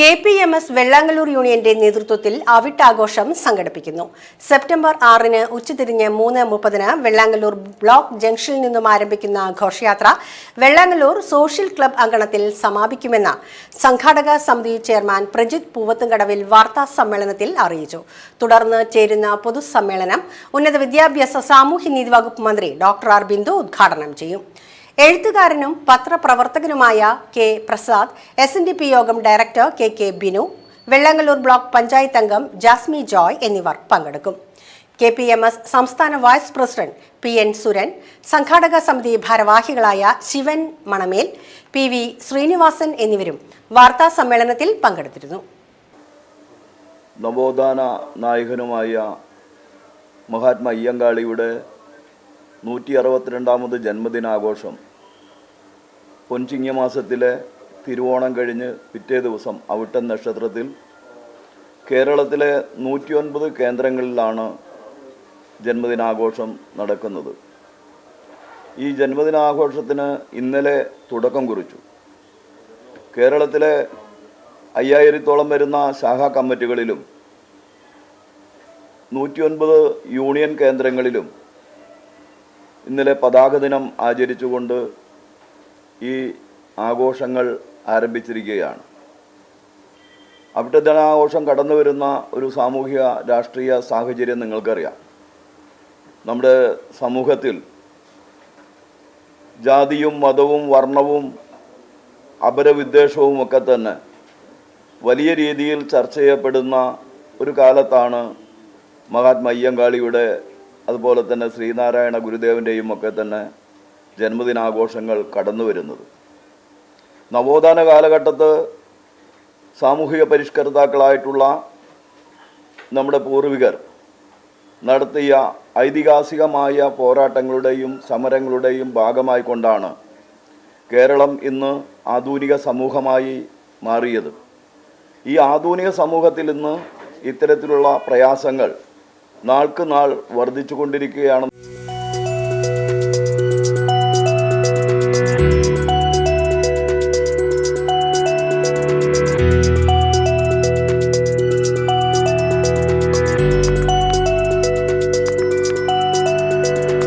K P M S Vellangallur യൂണിയന്റെ നേതൃത്വത്തിൽ അവിട്ടാഘോഷം സംഘടിപ്പിക്കുന്നു. സെപ്റ്റംബർ ആറിന് ഉച്ചതിരിഞ്ഞ് മൂന്ന് മുപ്പതിന് വെള്ളാങ്കല്ലൂർ ബ്ലോക്ക് ജംഗ്ഷനിൽ നിന്നും ആരംഭിക്കുന്ന ഘോഷയാത്ര വെള്ളാങ്കല്ലൂർ സോഷ്യൽ ക്ലബ് അങ്കണത്തിൽ സമാപിക്കുമെന്ന് സംഘാടക സമിതി ചെയർമാൻ പ്രജിത് പൂവത്തുംകടവിൽ വാർത്താ സമ്മേളനത്തിൽ അറിയിച്ചു. തുടർന്ന് ചേരുന്ന പൊതുസമ്മേളനം ഉന്നത വിദ്യാഭ്യാസ സാമൂഹ്യനീതി വകുപ്പ് മന്ത്രി ഡോക്ടർ ആർ ബിന്ദു ഉദ്ഘാടനം ചെയ്യും. എഴുത്തുകാരനും പത്രപ്രവർത്തകനുമായ K Prasad S N D P Yogam director K K Binu Vellangallur block panchayat അംഗം ജാസ്മി ജോയ് എന്നിവർ പങ്കെടുക്കും. കെ പി എം എസ് സംസ്ഥാന vice president P N Suran സംഘാടക സമിതി ഭാരവാഹികളായ ശിവൻ മണമേൽ പി വി ശ്രീനിവാസൻ എന്നിവരും വാർത്താ സമ്മേളനത്തിൽ പങ്കെടുത്തിരുന്നു. നവോത്ഥാന നായകനുമായ മഹാത്മാ അയ്യങ്കാളിയുടെ നൂറ്റി അറുപത്തിരണ്ടാമത് ജന്മദിനാഘോഷം പൊൻചിങ്ങമാസത്തിലെ തിരുവോണം കഴിഞ്ഞ് പിറ്റേ ദിവസം അവിട്ടൻ നക്ഷത്രത്തിൽ കേരളത്തിലെ നൂറ്റിയൊൻപത് കേന്ദ്രങ്ങളിലാണ് ജന്മദിനാഘോഷം നടക്കുന്നത്. ഈ ജന്മദിനാഘോഷത്തിന് ഇന്നലെ തുടക്കം കുറിച്ചു. കേരളത്തിലെ അയ്യായിരത്തോളം വരുന്ന ശാഖാ കമ്മിറ്റികളിലും നൂറ്റിയൊൻപത് യൂണിയൻ കേന്ദ്രങ്ങളിലും ഇന്നലെ പതാക ദിനം ആചരിച്ചുകൊണ്ട് ഈ ആഘോഷങ്ങൾ ആരംഭിച്ചിരിക്കുകയാണ്. അവിടുത്തെ ദിനാഘോഷം കടന്നു വരുന്ന ഒരു സാമൂഹിക രാഷ്ട്രീയ സാഹചര്യം നിങ്ങൾക്കറിയാം. നമ്മുടെ സമൂഹത്തിൽ ജാതിയും മതവും വർണവും അപരവിദ്വേഷവും ഒക്കെ തന്നെ വലിയ രീതിയിൽ ചർച്ച ചെയ്യപ്പെടുന്ന ഒരു കാലത്താണ് മഹാത്മാ അയ്യങ്കാളിയുടെ അതുപോലെ തന്നെ ശ്രീനാരായണ ഗുരുദേവന്റെയും ഒക്കെ തന്നെ ജന്മദിനാഘോഷങ്ങൾ കടന്നു വരുന്നത് നവോത്ഥാന കാലഘട്ടത്ത് സാമൂഹിക പരിഷ്കർത്താക്കളായിട്ടുള്ള നമ്മുടെ പൂർവികർ നടത്തിയ ഐതിഹാസികമായ പോരാട്ടങ്ങളുടെയും സമരങ്ങളുടെയും ഭാഗമായി കൊണ്ടാണ് കേരളം ഇന്ന് ആധുനിക സമൂഹമായി മാറിയത്. ഈ ആധുനിക സമൂഹത്തിൽ ഇന്ന് ഇത്തരത്തിലുള്ള പ്രയാസങ്ങൾ നാൾക്ക് നാൾ വർദ്ധിച്ചുകൊണ്ടിരിക്കുകയാണ്.